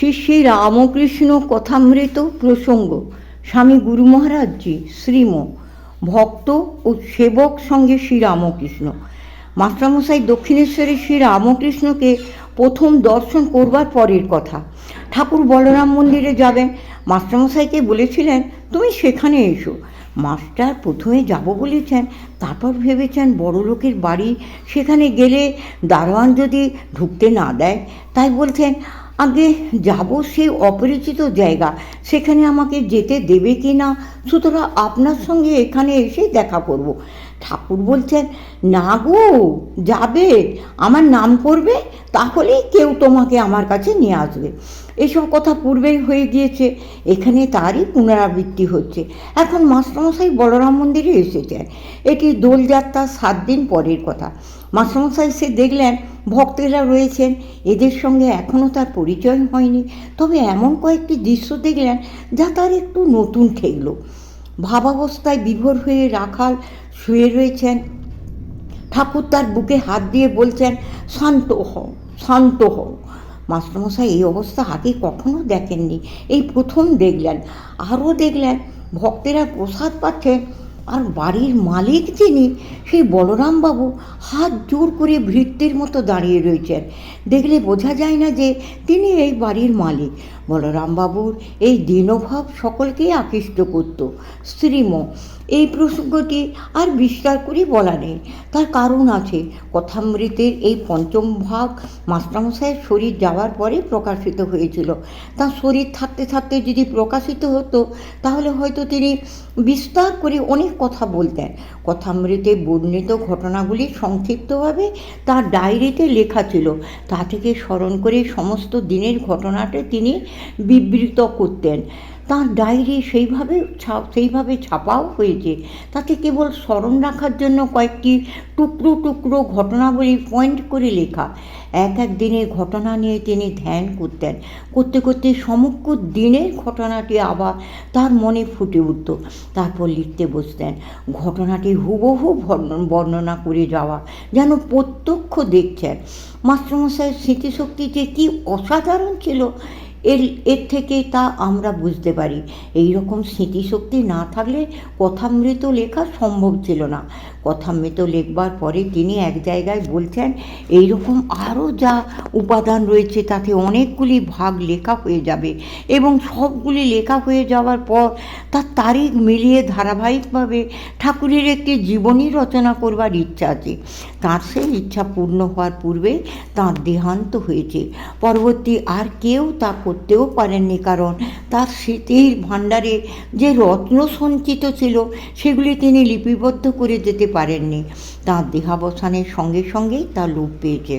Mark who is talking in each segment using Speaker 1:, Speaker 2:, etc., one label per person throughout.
Speaker 1: শ্রী শ্রী রামকৃষ্ণ কথামৃত প্রসঙ্গ, স্বামী গুরু মহারাজজি, শ্রীম, ভক্ত ও সেবক সঙ্গে শ্রী রামকৃষ্ণ। মাস্টারমশাই দক্ষিণেশ্বরে শ্রী রামকৃষ্ণকে প্রথম দর্শন করবার পরের কথা। ঠাকুর বলরাম মন্দিরে যাবেন। মাস্টারমশাইকে বলেছিলেন, তুমি সেখানে এসো। মাস্টার প্রথমে যাব বলেছেন, তারপর ভেবেছেন বড় লোকের বাড়ি সেখানে গেলে দারোয়ান যদি ঢুকতে না দেয়, তাই বলছেন আগে যাব সেই অপরিচিত জায়গা, সেখানে আমাকে যেতে দেবে কি না, সুতরাং আপনার সঙ্গে এখানে এসে দেখা করব। ঠাকুর বলছেন, না গো, যাবে, আমার নাম করবে তাহলেই কেউ তোমাকে আমার কাছে নিয়ে আসবে। এসব কথা পূর্বেই হয়ে গিয়েছে, এখানে তারই পুনরাবৃত্তি হচ্ছে। এখন মাস্টারমশাই বলরাম মন্দিরে এসেছেন। এটি দোলযাত্রা সাত দিন পরের কথা। মাস্টারমশাই সে দেখলেন ভক্তেরা রয়েছেন। এদের সঙ্গে এখনও তার পরিচয় হয়নি। তবে এমন কয়েকটি দৃশ্য দেখলেন যা তার একটু নতুন ঠেকলো। ভাবাবস্থায় বিভোর হয়ে রাখাল শুয়ে রয়েছেন। ঠাকুর তার বুকে হাত দিয়ে বলছেন, শান্ত হও শান্ত হও। মাস্টারমশাই এই অবস্থা আগে কখনো দেখেননি। এই প্রথম দেখলেন। আরও দেখলেন, ভক্তেরা প্রসাদ পাচ্ছেন। আর বাড়ির মালিক যিনি, সেই বলরামবাবু হাত জোর করে ভৃত্যের মতো দাঁড়িয়ে রয়েছেন। দেখলে বোঝা যায় না যে তিনি এই বাড়ির মালিক। বলরামবাবুর এই দীনভাব সকলকেই আকৃষ্ট করত। স্ত্রীম এই প্রসঙ্গটি আর বিস্তার করে বলা নেই। তার কারণ আছে, কথামৃতের এই পঞ্চম ভাগ মাস্টারমশাইয়ের শরীর যাওয়ার পরে প্রকাশিত হয়েছিল। তার শরীর থাকতে থাকতে যদি প্রকাশিত হতো, তাহলে হয়তো তিনি বিস্তার করে অনেক কথা বলতেন। কথামৃতে বর্ণিত ঘটনাগুলি সংক্ষিপ্তভাবে তার ডায়েরিতে লেখা ছিল। তা থেকে স্মরণ করে সমস্ত দিনের ঘটনাটা তিনি বিবৃত করতেন। তার ডায়েরি সেইভাবে সেইভাবে ছাপাও হয়েছে। তাতে কেবল স্মরণ রাখার জন্য কয়েকটি টুকরো টুকরো ঘটনাবলী পয়েন্ট করে লেখা। এক এক দিনের ঘটনা নিয়ে তিনি ধ্যান করতেন। করতে করতে সমগ্র দিনের ঘটনাটি আবার তার মনে ফুটে উঠত। তারপর লিখতে বসতেন, ঘটনাটি হুবহু বর্ণনা করে যাওয়া, যেন প্রত্যক্ষ দেখছেন। মাস্টারমশাইয়ের স্মৃতিশক্তি যে কী অসাধারণ ছিল! এর এর থেকে তা আমরা বুঝতে পারি। এই রকম স্মৃতিশক্তি না থাকলে কথামৃত লেখা সম্ভব ছিল না। কথামৃত লেখবার পরে তিনি এক জায়গায় বলছেন, এইরকম আরও যা উপাদান রয়েছে, তাতে অনেকগুলি ভাগ লেখা হয়ে যাবে। এবং সবগুলি লেখা হয়ে যাওয়ার পর তার তারিখ মিলিয়ে ধারাবাহিকভাবে ঠাকুরের একটি জীবনী রচনা করবার ইচ্ছা আছে। তাঁর সেই ইচ্ছা পূর্ণ হওয়ার পূর্বে তাঁর দেহান্ত হয়েছে। পরবর্তী আর কেউ তা করতেও পারেননি, কারণ তার স্মৃতির ভাণ্ডারে যে রত্ন সঞ্চিত ছিল, সেগুলি তিনি লিপিবদ্ধ করে যেতে পারেননি। তার দেহাবসানের সঙ্গে সঙ্গেই তা লোপ পেয়েছে।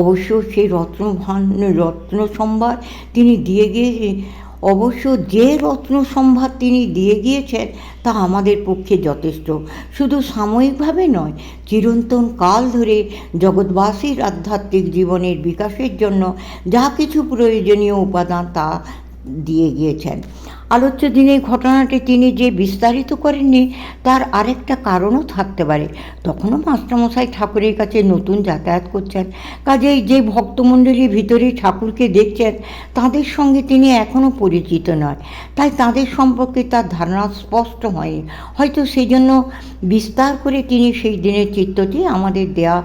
Speaker 1: অবশ্য সেই রত্নভান, রত্ন সম্ভার তিনি দিয়ে গিয়ে অবশ্য যে রত্ন সম্ভার তিনি দিয়ে গিয়েছেন তা আমাদের পক্ষে যথেষ্ট। শুধু সাময়িকভাবে নয়, চিরন্তন কাল ধরে জগৎবাসীর আধ্যাত্মিক জীবনের বিকাশের জন্য যা কিছু প্রয়োজনীয় উপাদান তা দিয়ে গিয়েছেন। আলোচ্য দিনের ঘটনাটি তিনি যে বিস্তারিত করেননি, তার আরেকটা কারণও থাকতে পারে। তখনও মাস্টারমশাই ঠাকুরের কাছে নতুন যাতায়াত করছেন। কাজেই যে ভক্তমণ্ডলী ভিতরে ঠাকুরকে দেখছেন, তাদের সঙ্গে তিনি এখনও পরিচিত নয়। তাই তাদের সম্পর্কে তার ধারণা স্পষ্ট হয়নি। হয়তো সেই জন্য বিস্তার করে তিনি সেই দিনের চিত্রটি আমাদের দেওয়া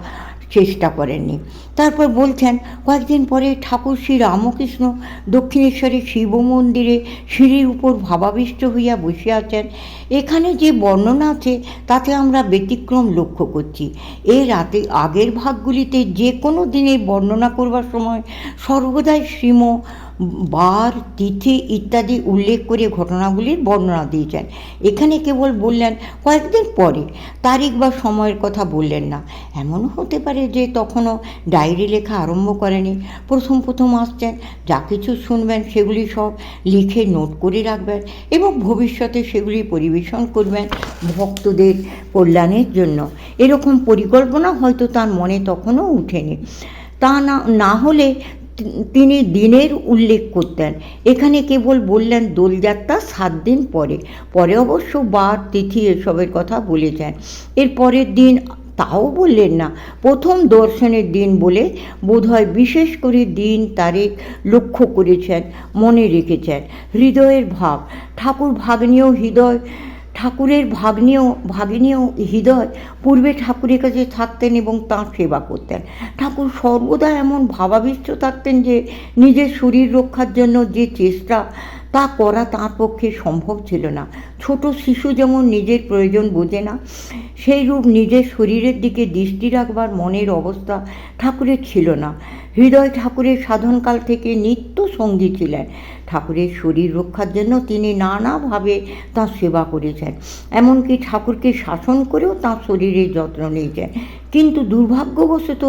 Speaker 1: চেষ্টা করেননি। তারপর বলছেন, কয়েকদিন পরে ঠাকুর শ্রী রামকৃষ্ণ দক্ষিণেশ্বরের শিব মন্দিরে সিঁড়ির উপর ভাবাবিষ্ট হইয়া বসে আছেন। এখানে যে বর্ণনা আছে, তাতে আমরা ব্যতিক্রম লক্ষ্য করছি। এ রাতে আগের ভাগগুলিতে যে কোনো দিনে বর্ণনা করবার সময় সর্বদাই শ্রীম বার, তিথি ইত্যাদি উল্লেখ করে ঘটনাগুলির বর্ণনা দিয়েছেন। এখানে কেবল বললেন, কয়েকদিন পরে তারিখ বা সময়ের কথা বললেন না। এমনও হতে পারে যে তখনও ডায়েরি লেখা আরম্ভ করেনি। প্রথম প্রথম আসছেন, যা কিছু শুনবেন সেগুলি সব লিখে নোট করে রাখবেন এবং ভবিষ্যতে সেগুলি পরিবেশন করবেন ভক্তদের কল্যাণের জন্য। এরকম পরিকল্পনা হয়তো তার মনে তখনও উঠেনি। তা না না হলে তিনি দিনের উল্লেখ করতেন। এখানে কেবল বললেন, দোলযাত্রা সাত দিন পরে। পরে অবশ্য বার তিথি এসবের কথা বলেছেন। এর পরের দিন তাও বললেন না, প্রথম দর্শনের দিন বলে বোধহয় বিশেষ করে দিন তারিখ লক্ষ্য করেছেন, মনে রেখেছেন। হৃদয়ের ভাব, ঠাকুর ভাগ্নীয় হৃদয় ঠাকুরের ভাগ্নেও ভাগিনীয় হৃদয় পূর্বে ঠাকুরের কাছে থাকতেন এবং তাঁর সেবা করতেন। ঠাকুর সর্বদা এমন ভাবাবিষ্ট থাকতেন যে, নিজের শরীর রক্ষার জন্য যে চেষ্টা তা করা তাঁর পক্ষে সম্ভব ছিল না। ছোট শিশু যেমন নিজের প্রয়োজন বোঝে না, সেই রূপ নিজের শরীরের দিকে দৃষ্টি রাখবার মনের অবস্থা ঠাকুরের ছিল না। হৃদয় ঠাকুরের সাধনকাল থেকে নিত্য সঙ্গী ছিলেন। ঠাকুরের শরীর রক্ষার জন্য তিনি নানাভাবে তার সেবা করেছেন। এমনকি ঠাকুরকে শাসন করেও তার শরীরের যত্ন নিয়েছেন। কিন্তু দুর্ভাগ্যবশত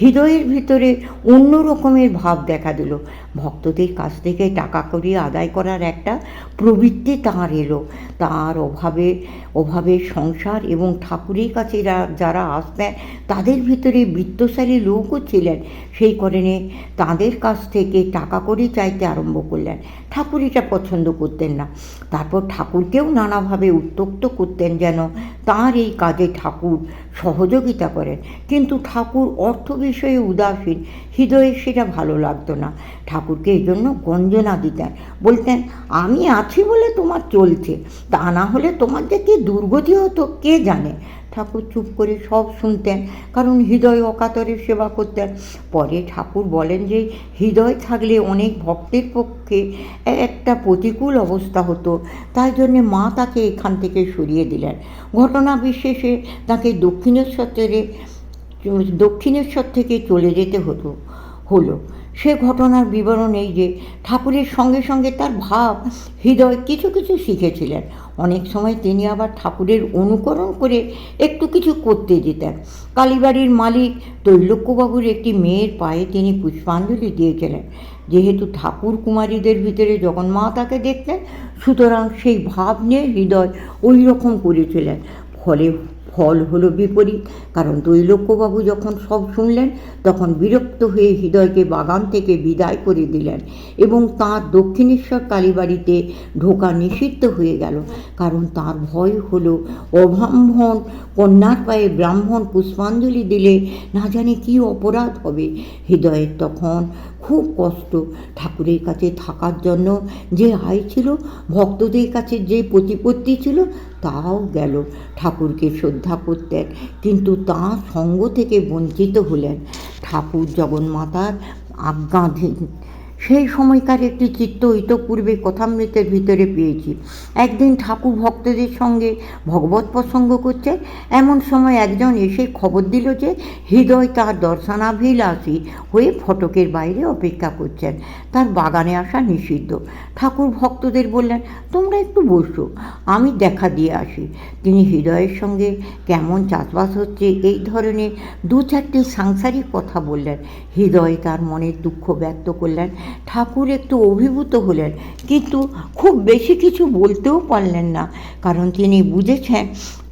Speaker 1: হৃদয়ের ভিতরে অন্য রকমের ভাব দেখা দিল। ভক্তদের কাছ থেকে টাকা করি আদায় করার একটা প্রবৃত্তি তাঁর এলো। তার অভাবে অভাবে সংসার এবং ঠাকুরের কাছে যারা আসতেন তাদের ভিতরে বৃত্তশালী লোকও ছিলেন। সেই কারণে তাদের কাছ থেকে টাকা করে চাইতে আরম্ভ করলেন। ঠাকুর এটা পছন্দ করতেন না। তারপর ঠাকুরকেও নানাভাবে উত্তক্ত করতেন যেন তার এই কাজে ঠাকুর সহযোগিতা করেন। কিন্তু ঠাকুর অর্থ বিষয়ে উদাসীন, হৃদয়ে সেটা ভালো লাগতো না। ঠাকুরকে এই জন্য গঞ্জনা দিতেন, বলতেন, আমি আছি বলে তোমার চলছে, তা না হলে তোমার যে কী দুর্গতি হতো, কে জানে? ঠাকুর চুপ করে সব শুনতেন, কারণ হৃদয় অকাতরে সেবা করতেন। পরে ঠাকুর বলেন যে, হৃদয় থাকলে অনেক ভক্তের পক্ষে একটা প্রতিকূল অবস্থা হতো। তাই জন্যে মা তাকে এখান থেকে সরিয়ে দিলেন। ঘটনা বিশেষে তাকে দক্ষিণেশ্বর থেকে দক্ষিণেশ্বর থেকে চলে যেতে হতো, হলো। সে ঘটনার বিবরণ এই যে ঠাকুরের সঙ্গে সঙ্গে তার ভাব, হৃদয় কিছু কিছু শিখেছিলেন। অনেক সময় তিনি আবার ঠাকুরের অনুকরণ করে একটু কিছু করতে যেতেন। কালীবাড়ির মালিক তৈলক্যবাবুর একটি মেয়ের পায়ে তিনি পুষ্পাঞ্জলি দিয়েছিলেন। যেহেতু ঠাকুর কুমারীদের ভিতরে যখন মা তাকে দেখতেন সুতরাং সেই ভাব নিয়ে হৃদয় ওই রকম করেছিলেন। ফলে ফল হলো বিপরীত। কারণ তৈলক্যবাবু যখন সব শুনলেন, তখন বিরক্ত হয়ে হৃদয়কে বাগান থেকে বিদায় করে দিলেন এবং তাঁর দক্ষিণেশ্বর কালীবাড়িতে ঢোকা নিষিদ্ধ হয়ে গেল। কারণ তার ভয় হলো, অব্রাহ্মণ কন্যার পায়ে ব্রাহ্মণ পুষ্পাঞ্জলি দিলে না জানি কী অপরাধ হবে। হৃদয়ের তখন খুব কষ্ট। ঠাকুরের কাছে থাকার জন্য যে আয় ছিল, ভক্তদের কাছে যে প্রতিপত্তি ছিল তাও গেল। ঠাকুরকে শ্রদ্ধা করতেন কিন্তু তা সঙ্গ থেকে বঞ্চিত হলেন। ঠাকুর জগন্মাতার আজ্ঞাধীন সেই সময়কার একটি চিত্ত ইতপূর্বে কথামৃতের ভিতরে পেয়েছি। একদিন ঠাকুর ভক্তদের সঙ্গে ভগবত প্রসঙ্গ করছে। এমন সময় একজন এসে খবর দিল যে, হৃদয় তার দর্শনাভিলাষী হয়ে ফটকের বাইরে অপেক্ষা করছেন। তার বাগানে আসা নিষিদ্ধ। ঠাকুর ভক্তদের বললেন, তোমরা একটু বসো, আমি দেখা দিয়ে আসি। তিনি হৃদয়ের সঙ্গে, কেমন চাষবাস হচ্ছে? এই ধরনের দু চারটি সাংসারিক কথা বললেন। হৃদয় তার মনের দুঃখ ব্যক্ত করলেন। ঠাকুর একটু অভিভূত হলেন, কিন্তু খুব বেশি কিছু বলতেও পারলেন না, কারণ তিনি বুঝেছেন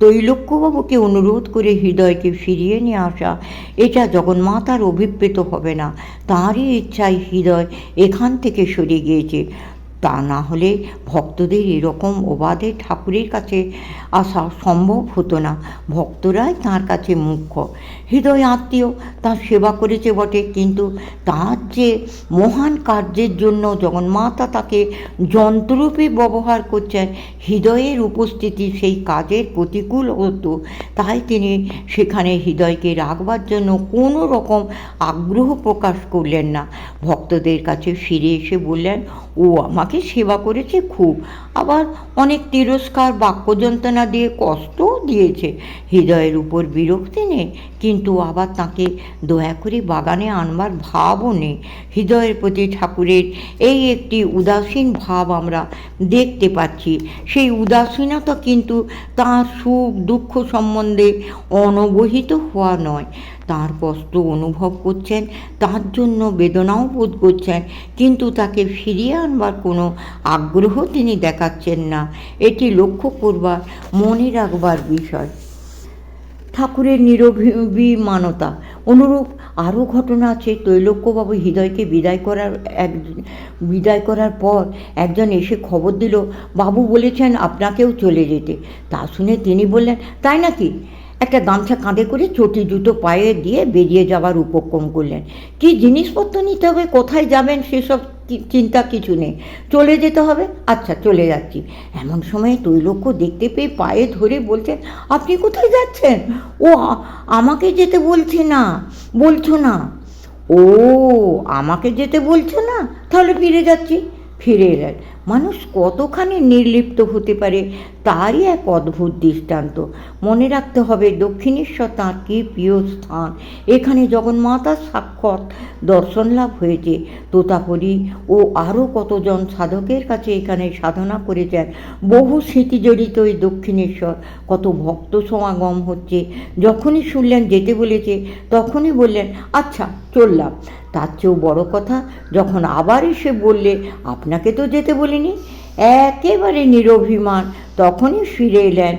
Speaker 1: তৈলক্যবাবুকে অনুরোধ করে হৃদয়কে ফিরিয়ে নিয়ে আসা, এটা জগন্মাতার অভিপ্রেত হবে না, তাঁরই ইচ্ছায় হৃদয় এখান থেকে সরে গিয়েছে। তা না হলে ভক্তদের এরকম অবাধে ঠাকুরের কাছে আসা সম্ভব হতো না। ভক্তরাই তার কাছে মুখ্য। হৃদয় আত্মীয় তার সেবা করেছে বটে, কিন্তু তার যে মহান কার্যের জন্য জগন্মাতা তাকে যন্ত্ররূপে ব্যবহার করছেন, হৃদয়ের উপস্থিতি সেই কাজের প্রতিকূল হতো। তাই তিনি সেখানে হৃদয়কে রাখবার জন্য কোনো রকম আগ্রহ প্রকাশ করলেন না। ভক্তদের কাছে ফিরে এসে বললেন, ও আমাকে সেবা করেছে খুব। আবার অনেক তিরস্কার বাক্য যন্ত্রণা দিয়ে কষ্টও দিয়েছে। হৃদয়ের উপর বিরক্তি নেই, কিন্তু আবার তাকে দয়া করে বাগানে আনবার ভাবও নেই। হৃদয়ের প্রতি ঠাকুরের এই একটি উদাসীন ভাব আমরা দেখতে পাচ্ছি। সেই উদাসীনতা কিন্তু তার সুখ দুঃখ সম্বন্ধে অনবহিত হওয়া নয়। তার কষ্ট অনুভব করছেন, তার জন্য বেদনাও বোধ করছেন, কিন্তু তাকে ফিরিয়ে আনবার কোনো আগ্রহ তিনি দেখাচ্ছেন না। এটি লক্ষ্য করবার, মনে রাখবার বিষয়। ঠাকুরের নিরভিমানতা অনুরূপ আরও ঘটনা আছে। তৈলক্যবাবু হৃদয়কে বিদায় করার এক, বিদায় করার পর একজন এসে খবর দিল, বাবু বলেছেন আপনাকেও চলে যেতে। তা শুনে তিনি বললেন, তাই নাকি? একটা গামছা কাঁধে করে চটি জুতো পায়ে দিয়ে বেরিয়ে যাওয়ার উপক্রম করলেন। কি জিনিসপত্র নিতে হবে? কোথায় যাবেন? সেসব চিন্তা কিছু নেই। চলে যেতে হবে? আচ্ছা চলে যাচ্ছি। এমন সময় তৈলক্য দেখতে পেয়ে পায়ে ধরে বলছেন আপনি কোথায় যাচ্ছেন? ও আমাকে যেতে বলছে না, বলছো না। ও, আমাকে যেতে বলছো না? তাহলে ফিরে যাচ্ছি। ফিরে এলেন। মানুষ কতখানি নির্লিপ্ত হতে পারে, তারই এক অদ্ভুত দৃষ্টান্ত। মনে রাখতে হবে, দক্ষিণেশ্বর তাঁর কি প্রিয় স্থান। এখানে জগন্মাতার সাক্ষাৎ দর্শন লাভ হয়েছে। তোতাপুরী ও আরও কতজন সাধকের কাছে এখানে সাধনা করেছেন। বহু স্মৃতি জড়িত এই দক্ষিণেশ্বর। কত ভক্ত সমাগম হচ্ছে। যখনই শুনলেন যেতে বলেছে, তখনই বললেন আচ্ছা চললাম। তার চেয়েও বড় কথা, যখন আবার এসে বললে, আপনাকে তো যেতে বলিনি? একেবারে নিরভিমান, তখনই ফিরে এলেন